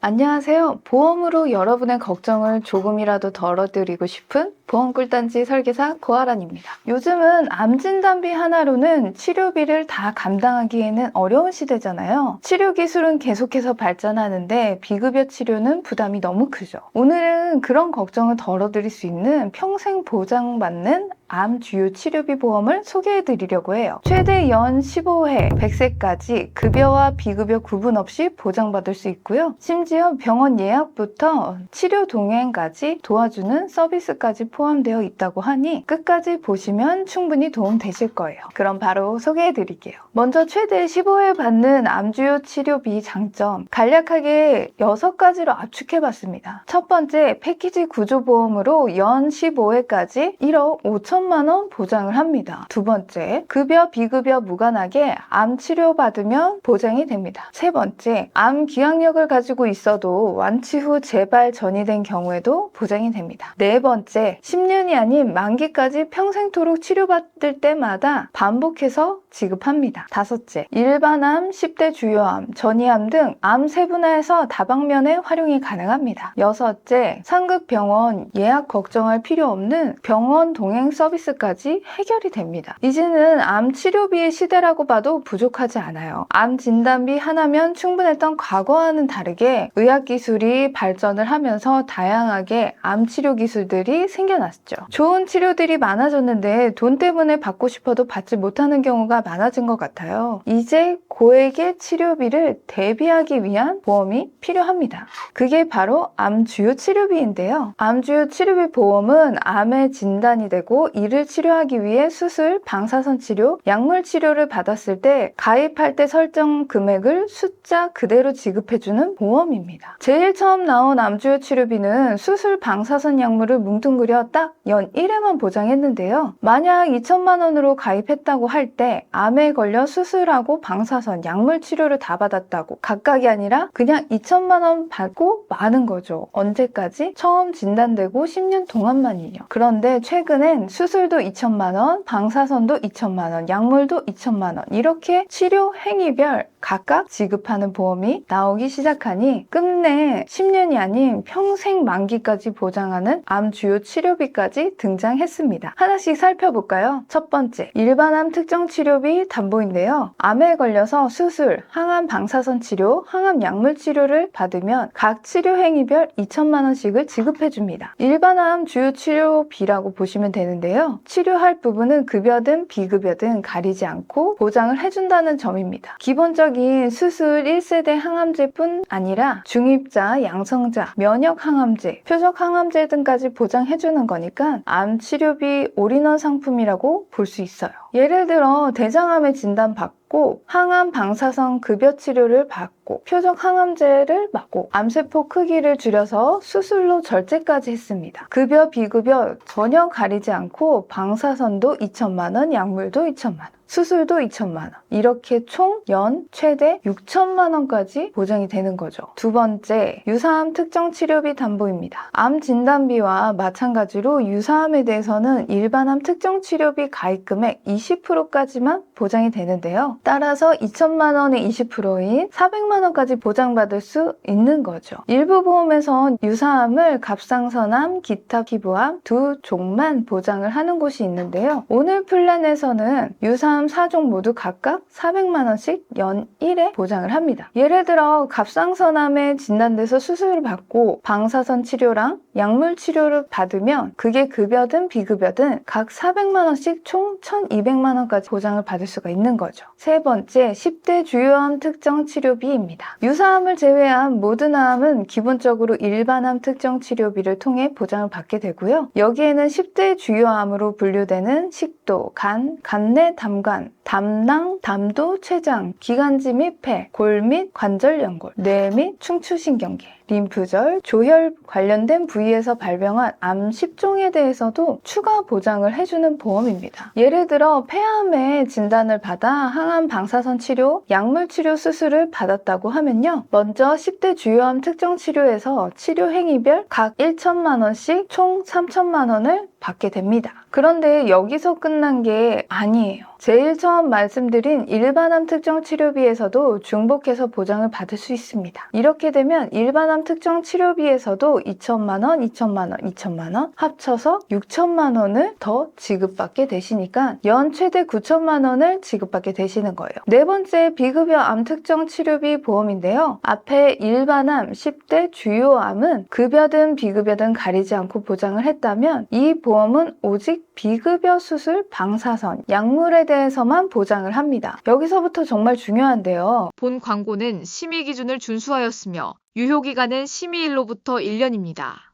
안녕하세요. 보험으로 여러분의 걱정을 조금이라도 덜어드리고 싶은 보험 꿀단지 설계사 고아란입니다. 요즘은 암 진단비 하나로는 치료비를 다 감당하기에는 어려운 시대잖아요. 치료 기술은 계속해서 발전하는데 비급여 치료는 부담이 너무 크죠. 오늘은 그런 걱정을 덜어드릴 수 있는 평생 보장받는 암 주요 치료비 보험을 소개해 드리려고 해요. 최대 연 15회 100세까지 급여와 비급여 구분 없이 보장받을 수 있고요. 심지어 병원 예약부터 치료 동행까지 도와주는 서비스까지 포함되어 있다고 하니 끝까지 보시면 충분히 도움 되실 거예요. 그럼 바로 소개해 드릴게요. 먼저 최대 15회 받는 암 주요 치료비 장점 간략하게 6가지로 압축해 봤습니다. 첫 번째 패키지 구조보험으로 연 15회까지 1억 5천 만 원 보장을 합니다. 두 번째 급여 비급여 무관하게 암 치료 받으면 보장이 됩니다. 세 번째 암 기항력을 가지고 있어도 완치 후 재발 전이 된 경우에도 보장이 됩니다. 네 번째 10년이 아닌 만기까지 평생토록 치료받을 때마다 반복해서 지급합니다. 다섯째 일반암, 10대 주요암, 전이암 등 암 세분화해서 다방면에 활용이 가능합니다. 여섯째 상급 병원 예약 걱정할 필요 없는 병원 동행 서비스까지 해결이 됩니다. 이제는 암 치료비의 시대라고 봐도 부족하지 않아요. 암 진단비 하나면 충분했던 과거와는 다르게 의학 기술이 발전을 하면서 다양하게 암 치료 기술들이 생겨났죠. 좋은 치료들이 많아졌는데 돈 때문에 받고 싶어도 받지 못하는 경우가 많아진 것 같아요. 이제 고액의 치료비를 대비하기 위한 보험이 필요합니다. 그게 바로 암 주요 치료비인데요. 암 주요 치료비 보험은 암의 진단이 되고 이를 치료하기 위해 수술, 방사선 치료, 약물 치료를 받았을 때 가입할 때 설정 금액을 숫자 그대로 지급해주는 보험입니다. 제일 처음 나온 암 주요 치료비는 수술, 방사선 약물을 뭉뚱그려 딱 연 1회만 보장했는데요. 만약 2천만 원으로 가입했다고 할 때 암에 걸려 수술하고 방사선, 약물 치료를 다 받았다고 각각이 아니라 그냥 2천만 원 받고 마는 거죠. 언제까지? 처음 진단되고 10년 동안만이요. 그런데 최근엔 수술도 2천만 원, 방사선도 2천만 원, 약물도 2천만 원 이렇게 치료 행위별 각각 지급하는 보험이 나오기 시작하니 끝내 10년이 아닌 평생 만기까지 보장하는 암 주요 치료비까지 등장했습니다. 하나씩 살펴볼까요? 첫 번째, 일반암 특정 치료 비 담보인데요. 암에 걸려서 수술, 항암 방사선 치료, 항암 약물 치료를 받으면 각 치료 행위별 2천만 원씩을 지급해 줍니다. 일반암 주요 치료비라고 보시면 되는데요. 치료할 부분은 급여든 비급여든 가리지 않고 보장을 해준다는 점입니다. 기본적인 수술 1세대 항암제뿐 아니라 중입자, 양성자, 면역 항암제, 표적 항암제 등까지 보장해주는 거니까 암 치료비 올인원 상품이라고 볼 수 있어요. 예를 들어 대장암의 진단 받고 항암 방사선 급여 치료를 받고 표적 항암제를 맞고 암세포 크기를 줄여서 수술로 절제까지 했습니다. 급여 비급여 전혀 가리지 않고 방사선도 2천만 원, 약물도 2천만 원. 수술도 2천만 원. 이렇게 총 연 최대 6천만 원까지 보장이 되는 거죠. 두 번째, 유사암 특정 치료비 담보입니다. 암 진단비와 마찬가지로 유사암에 대해서는 일반암 특정 치료비 가입 금액 20%까지만 보장이 되는데요. 따라서 2천만 원의 20%인 400만 원까지 보장받을 수 있는 거죠. 일부 보험에선 유사암을 갑상선암, 기타 피부암 두 종만 보장을 하는 곳이 있는데요. 오늘 플랜에서는 유사암 4종 모두 각각 400만 원씩 연 1회 보장을 합니다. 예를 들어 갑상선암에 진단돼서 수술을 받고 방사선 치료랑 약물 치료를 받으면 그게 급여든 비급여든 각 400만 원씩 총 1200만 원까지 보장을 받을 수가 있는 거죠. 세 번째, 10대 주요암 특정 치료비입니다. 유사암을 제외한 모든 암은 기본적으로 일반암 특정 치료비를 통해 보장을 받게 되고요. 여기에는 10대 주요암으로 분류되는 식도, 간, 간내 담관, 담낭, 담도, 췌장, 기관지 및 폐, 골 및 관절 연골, 뇌 및 충추신경계, 림프절, 조혈 관련된 부위에서 발병한 암 10종에 대해서도 추가 보장을 해주는 보험입니다. 예를 들어 폐암의 진단을 받아 항암 방사선 치료, 약물 치료 수술을 받았다고 하면요. 먼저 10대 주요암 특정 치료에서 치료 행위별 각 1천만 원씩 총 3천만 원을 받게 됩니다. 그런데 여기서 끝난 게 아니에요. 제일 처음 말씀드린 일반암 특정 치료비에서도 중복해서 보장을 받을 수 있습니다. 이렇게 되면 일반암 특정 치료비에서도 2천만 원, 2천만 원, 2천만 원 합쳐서 6천만 원을 더 지급받게 되시니까 연 최대 9천만 원을 지급받게 되시는 거예요. 네 번째 비급여 암 특정 치료비 보험인데요. 앞에 일반암, 10대 주요 암은 급여든 비급여든 가리지 않고 보장을 했다면 이 보험은 오직 비급여 수술, 방사선, 약물에 대해서만 보장을 합니다. 여기서부터 정말 중요한데요. 본 광고는 심의 기준을 준수하였으며 유효 기간은 심의일로부터 1년입니다.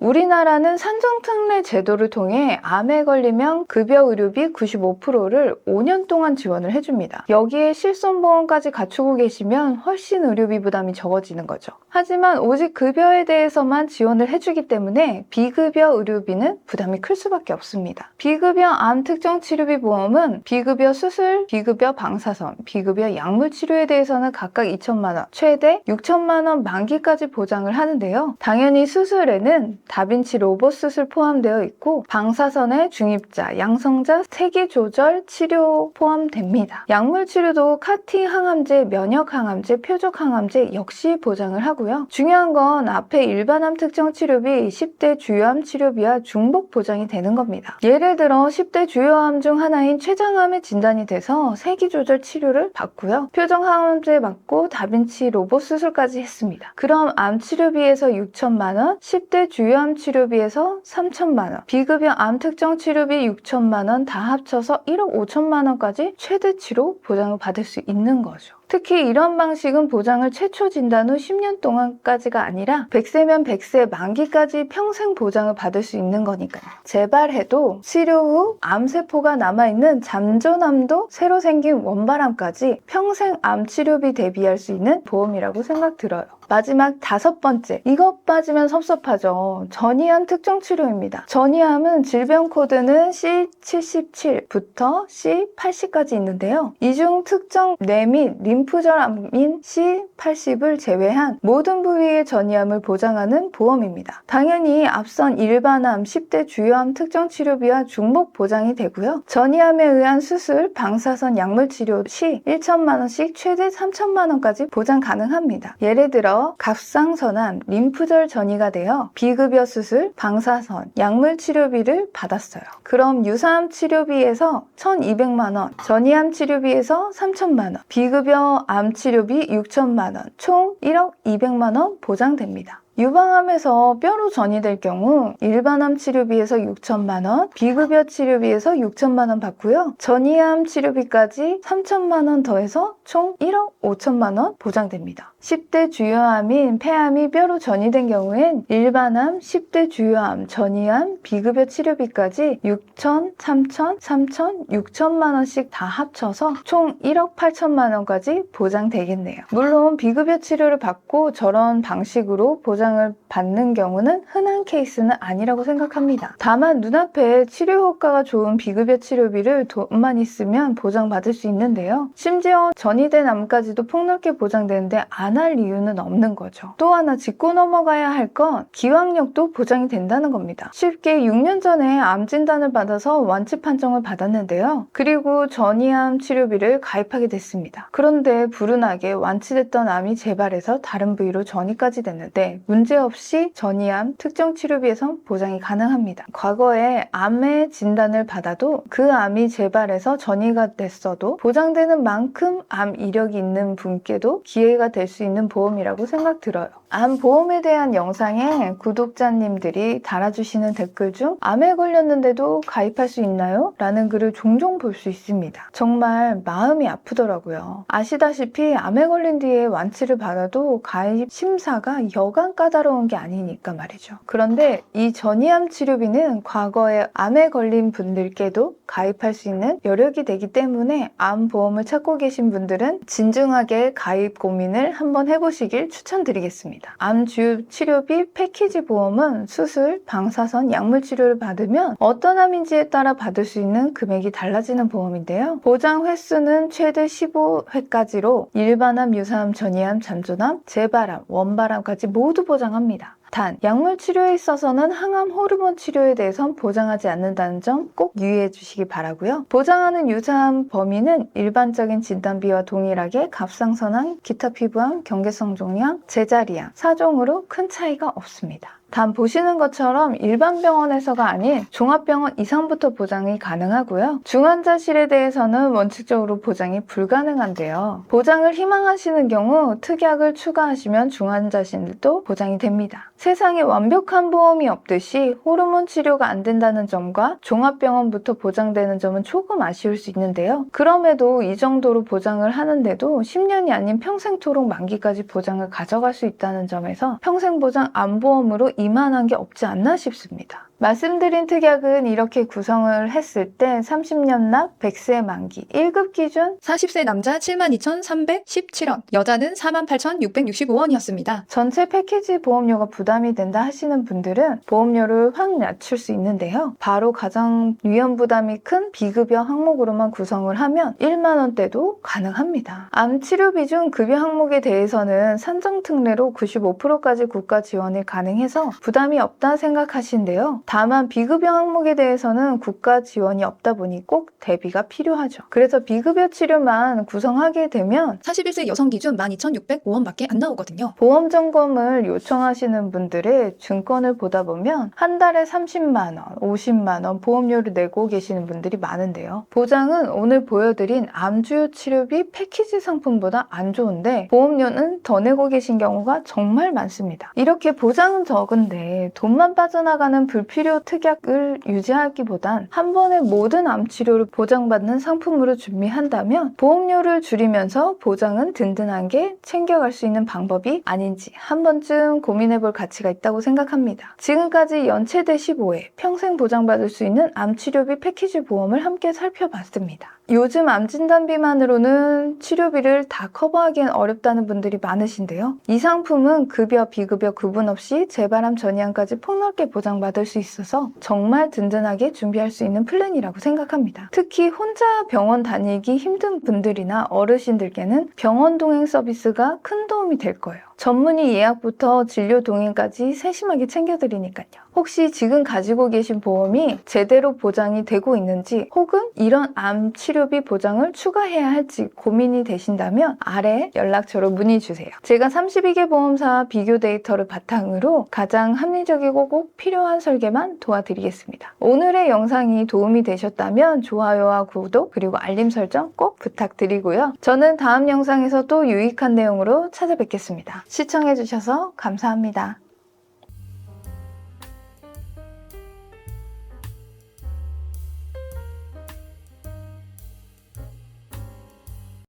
우리나라는 산정특례 제도를 통해 암에 걸리면 급여 의료비 95%를 5년 동안 지원을 해줍니다. 여기에 실손보험까지 갖추고 계시면 훨씬 의료비 부담이 적어지는 거죠. 하지만 오직 급여에 대해서만 지원을 해주기 때문에 비급여 의료비는 부담이 클 수밖에 없습니다. 비급여 암 특정 치료비 보험은 비급여 수술, 비급여 방사선, 비급여 약물 치료에 대해서는 각각 2천만 원, 최대 6천만 원 만기까지 보장을 하는데요. 당연히 수술에는 다빈치 로봇 수술 포함되어 있고 방사선의 중입자, 양성자, 세기 조절 치료 포함됩니다. 약물 치료도 카티 항암제, 면역 항암제, 표적 항암제 역시 보장을 하고요. 중요한 건 앞에 일반암 특정 치료비, 10대 주요암 치료비와 중복 보장이 되는 겁니다. 예를 들어 10대 주요암 중 하나인 췌장암에 진단이 돼서 세기 조절 치료를 받고요. 표정 항암제 맞고 다빈치 로봇 수술까지 했습니다. 그럼 암 치료비에서 6천만 원, 10대 주요암 치료비에서 3천만 원, 비급여 암 특정 치료비 6천만 원 다 합쳐서 1억 5천만 원까지 최대치로 보장을 받을 수 있는 거죠. 특히 이런 방식은 보장을 최초 진단 후 10년 동안까지가 아니라 100세면 100세 만기까지 평생 보장을 받을 수 있는 거니까요. 재발해도 치료 후 암세포가 남아있는 잠조남도 새로 생긴 원발암까지 평생 암 치료비 대비할 수 있는 보험이라고 생각 들어요. 마지막 다섯 번째, 이것 빠지면 섭섭하죠. 전이암 특정 치료입니다. 전이암은 질병 코드는 C77부터 C80까지 있는데요. 이 중 특정 뇌 및 림프절암인 C80을 제외한 모든 부위의 전이암을 보장하는 보험입니다. 당연히 앞선 일반암, 10대 주요암 특정 치료비와 중복 보장이 되고요. 전이암에 의한 수술, 방사선 약물 치료 시 1천만 원씩 최대 3천만 원까지 보장 가능합니다. 예를 들어 갑상선암, 림프절 전이가 되어 비급여 수술, 방사선, 약물 치료비를 받았어요. 그럼 유사암 치료비에서 1,200만 원, 전이암 치료비에서 3천만 원, 비급여 암 치료비 6천만 원, 총 1억 200만 원 보장됩니다. 유방암에서 뼈로 전이될 경우 일반암 치료비에서 6천만 원, 비급여 치료비에서 6천만 원 받고요. 전이암 치료비까지 3천만 원 더해서 총 1억 5천만 원 보장됩니다. 10대 주요암인 폐암이 뼈로 전이된 경우엔 일반암, 10대 주요암, 전이암, 비급여 치료비까지 6천, 3천, 3천, 6천만 원씩 다 합쳐서 총 1억 8천만 원까지 보장되겠네요. 물론 비급여 치료를 받고 저런 방식으로 보장 을 받는 경우는 흔한 케이스는 아니라고 생각합니다. 다만 눈앞에 치료 효과가 좋은 비급여 치료비를 돈만 있으면 보장받을 수 있는데요. 심지어 전이된 암까지도 폭넓게 보장되는데 안 할 이유는 없는 거죠. 또 하나 짚고 넘어가야 할 건 기왕력도 보장이 된다는 겁니다. 쉽게 6년 전에 암 진단을 받아서 완치 판정을 받았는데요. 그리고 전이암 치료비를 가입하게 됐습니다. 그런데 불운하게 완치됐던 암이 재발해서 다른 부위로 전이까지 됐는데 문제없이 전이암 특정 치료비에선 보장이 가능합니다. 과거에 암의 진단을 받아도 그 암이 재발해서 전이가 됐어도 보장되는 만큼 암 이력이 있는 분께도 기회가 될 수 있는 보험이라고 생각 들어요. 암 보험에 대한 영상에 구독자님들이 달아주시는 댓글 중 암에 걸렸는데도 가입할 수 있나요? 라는 글을 종종 볼 수 있습니다. 정말 마음이 아프더라고요. 아시다시피 암에 걸린 뒤에 완치를 받아도 가입 심사가 여간 까다로운 게 아니니까 말이죠. 그런데 이 전이암 치료비는 과거에 암에 걸린 분들께도 가입할 수 있는 여력이 되기 때문에 암 보험을 찾고 계신 분들은 진중하게 가입 고민을 한번 해보시길 추천드리겠습니다. 암 주요 치료비 패키지 보험은 수술, 방사선, 약물 치료를 받으면 어떤 암인지에 따라 받을 수 있는 금액이 달라지는 보험인데요. 보장 횟수는 최대 15회까지로 일반암, 유사암, 전이암, 잠조암, 재발암, 원발암까지 모두 보장합니다. 단, 약물 치료에 있어서는 항암 호르몬 치료에 대해선 보장하지 않는다는 점 꼭 유의해 주시기 바라고요. 보장하는 유사한 범위는 일반적인 진단비와 동일하게 갑상선암, 기타 피부암, 경계성 종양, 제자리암, 사종으로 큰 차이가 없습니다. 단 보시는 것처럼 일반 병원에서가 아닌 종합병원 이상부터 보장이 가능하고요. 중환자실에 대해서는 원칙적으로 보장이 불가능한데요. 보장을 희망하시는 경우 특약을 추가하시면 중환자실도 보장이 됩니다. 세상에 완벽한 보험이 없듯이 호르몬 치료가 안 된다는 점과 종합병원부터 보장되는 점은 조금 아쉬울 수 있는데요. 그럼에도 이 정도로 보장을 하는데도 10년이 아닌 평생토록 만기까지 보장을 가져갈 수 있다는 점에서 평생보장 안보험으로 이만한 게 없지 않나 싶습니다. 말씀드린 특약은 이렇게 구성을 했을 때 30년 납 100세 만기 1급 기준 40세 남자 72,317원, 여자는 48,665원이었습니다. 전체 패키지 보험료가 부담이 된다 하시는 분들은 보험료를 확 낮출 수 있는데요. 바로 가장 위험 부담이 큰 비급여 항목으로만 구성을 하면 1만 원대도 가능합니다. 암 치료 비중 급여 항목에 대해서는 산정 특례로 95%까지 국가 지원이 가능해서 부담이 없다 생각하신데요. 다만 비급여 항목에 대해서는 국가 지원이 없다 보니 꼭 대비가 필요하죠. 그래서 비급여 치료만 구성하게 되면 41세 여성 기준 12,605원밖에 안 나오거든요. 보험 점검을 요청하시는 분들의 증권을 보다 보면 한 달에 30만 원, 50만 원 보험료를 내고 계시는 분들이 많은데요. 보장은 오늘 보여드린 암주요 치료비 패키지 상품보다 안 좋은데 보험료는 더 내고 계신 경우가 정말 많습니다. 이렇게 보장은 적은데 돈만 빠져나가는 불필요 특약을 유지하기보단 한 번에 모든 암 치료를 보장받는 상품으로 준비한다면 보험료를 줄이면서 보장은 든든한 게 챙겨갈 수 있는 방법이 아닌지 한 번쯤 고민해 볼 가치가 있다고 생각합니다. 지금까지 연체대 15회 평생 보장받을 수 있는 암 치료비 패키지 보험을 함께 살펴봤습니다. 요즘 암 진단 비만으로는 치료비를 다 커버하기엔 어렵다는 분들이 많으신데요. 이 상품은 급여, 비급여 구분 없이 재발암 전이암까지 폭넓게 보장받을 수 있어서 정말 든든하게 준비할 수 있는 플랜이라고 생각합니다. 특히 혼자 병원 다니기 힘든 분들이나 어르신들께는 병원 동행 서비스가 큰 도움이 될 거예요. 전문의 예약부터 진료 동행까지 세심하게 챙겨드리니까요. 혹시 지금 가지고 계신 보험이 제대로 보장이 되고 있는지 혹은 이런 암 치료비 보장을 추가해야 할지 고민이 되신다면 아래 연락처로 문의 주세요. 제가 32개 보험사 비교 데이터를 바탕으로 가장 합리적이고 꼭 필요한 설계만 도와드리겠습니다. 오늘의 영상이 도움이 되셨다면 좋아요와 구독 그리고 알림 설정 꼭 부탁드리고요. 저는 다음 영상에서 또 유익한 내용으로 찾아뵙겠습니다. 시청해주셔서 감사합니다.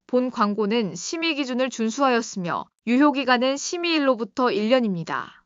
본 광고는 심의 기준을 준수하였으며 유효 기간은 심의일로부터 1년입니다.